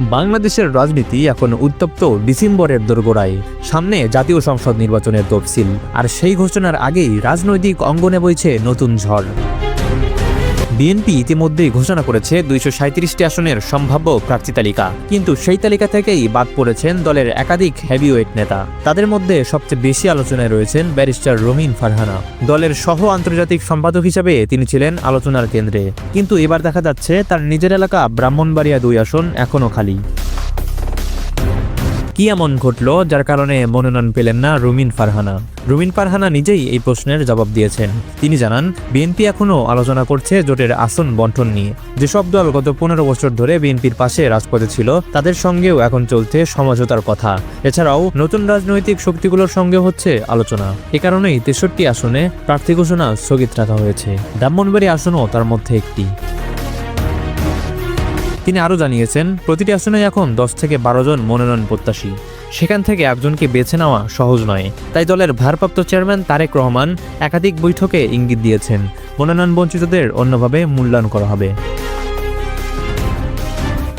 বাংলাদেশের রাজনীতি এখন উত্তপ্ত ডিসেম্বরের দোরগোড়ায়। সামনে জাতীয় সংসদ নির্বাচনের তফসিল, আর সেই ঘোষণার আগেই রাজনৈতিক অঙ্গনে বইছে নতুন ঝড়। বিএনপি ইতিমধ্যেই ঘোষণা করেছে দুইশো সাঁত্রিশটি আসনের সম্ভাব্য প্রার্থী তালিকা। কিন্তু সেই তালিকা থেকেই বাদ পড়েছেন দলের একাধিক হেভিওয়েট নেতা। তাদের মধ্যে সবচেয়ে বেশি আলোচনায় রয়েছেন ব্যারিস্টার রমিন ফারহানা। দলের সহ আন্তর্জাতিক সম্পাদক হিসাবে তিনি ছিলেন আলোচনার কেন্দ্রে। কিন্তু এবার দেখা যাচ্ছে তার নিজের এলাকা ব্রাহ্মণবাড়িয়া দুই আসন এখনও খালি। কি এমন ঘটল যার কারণে মনোনয়ন পেলেন না রুমিন ফারহানা? রুমিন ফারহানা নিজেই এই প্রশ্নের জবাব দিয়েছেন। তিনি জানান, বিএনপি এখনও আলোচনা করছে জোটের আসন বন্টন নিয়ে। যেসব দল গত পনেরো বছর ধরে বিএনপির পাশে রাজপথে ছিল, তাদের সঙ্গেও এখন চলছে সমঝোতার কথা। এছাড়াও নতুন রাজনৈতিক শক্তিগুলোর সঙ্গে হচ্ছে আলোচনা। এ কারণেই তেষট্টি আসনে প্রার্থী ঘোষণা স্থগিত রাখা হয়েছে। ব্রাহ্মণবাড়ি আসনও তার মধ্যে একটি। তিনি আরও জানিয়েছেন, প্রতিটি আসনে এখন দশ থেকে বারো জন মনোনয়ন প্রত্যাশী। সেখান থেকে একজনকে বেছে নেওয়া সহজ নয়। তাই দলের ভারপ্রাপ্ত চেয়ারম্যান তারেক রহমান একাধিক বৈঠকে ইঙ্গিত দিয়েছেন। মনোনয়ন বঞ্চিতদের অন্যভাবে মূল্যায়ন করা হবে।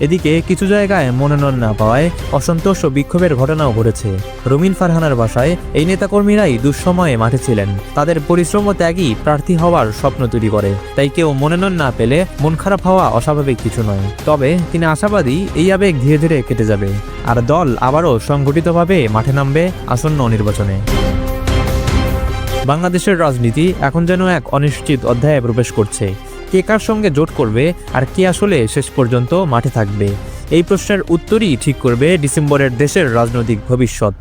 এদিকে কিছু জায়গায় মনোনয়ন না পাওয়ায় অসন্তোষ ও বিক্ষোভের ঘটনাও ঘটেছে। রমিন ফারহানার বাসায় এই নেতাকর্মীরাই দুঃসময়ে মাঠে ছিলেন। তাদের পরিশ্রম ও ত্যাগই প্রার্থী হওয়ার স্বপ্ন তৈরি করে। তাই কেউ মনোনয়ন না পেলে মন খারাপ হওয়া অস্বাভাবিক কিছু নয়। তবে তিনি আশাবাদী এই আবেগ ধীরে ধীরে কেটে যাবে। আর দল আবারও সংগঠিতভাবে মাঠে নামবে আসন্ন নির্বাচনে। বাংলাদেশের রাজনীতি এখন যেন এক অনিশ্চিত অধ্যায়ে প্রবেশ করছে। কে কার সঙ্গে জোট করবে আর কে আসলে শেষ পর্যন্ত মাঠে থাকবে? এই প্রশ্নের উত্তরই ঠিক করবে ডিসেম্বরের দেশের রাজনৈতিক ভবিষ্যৎ।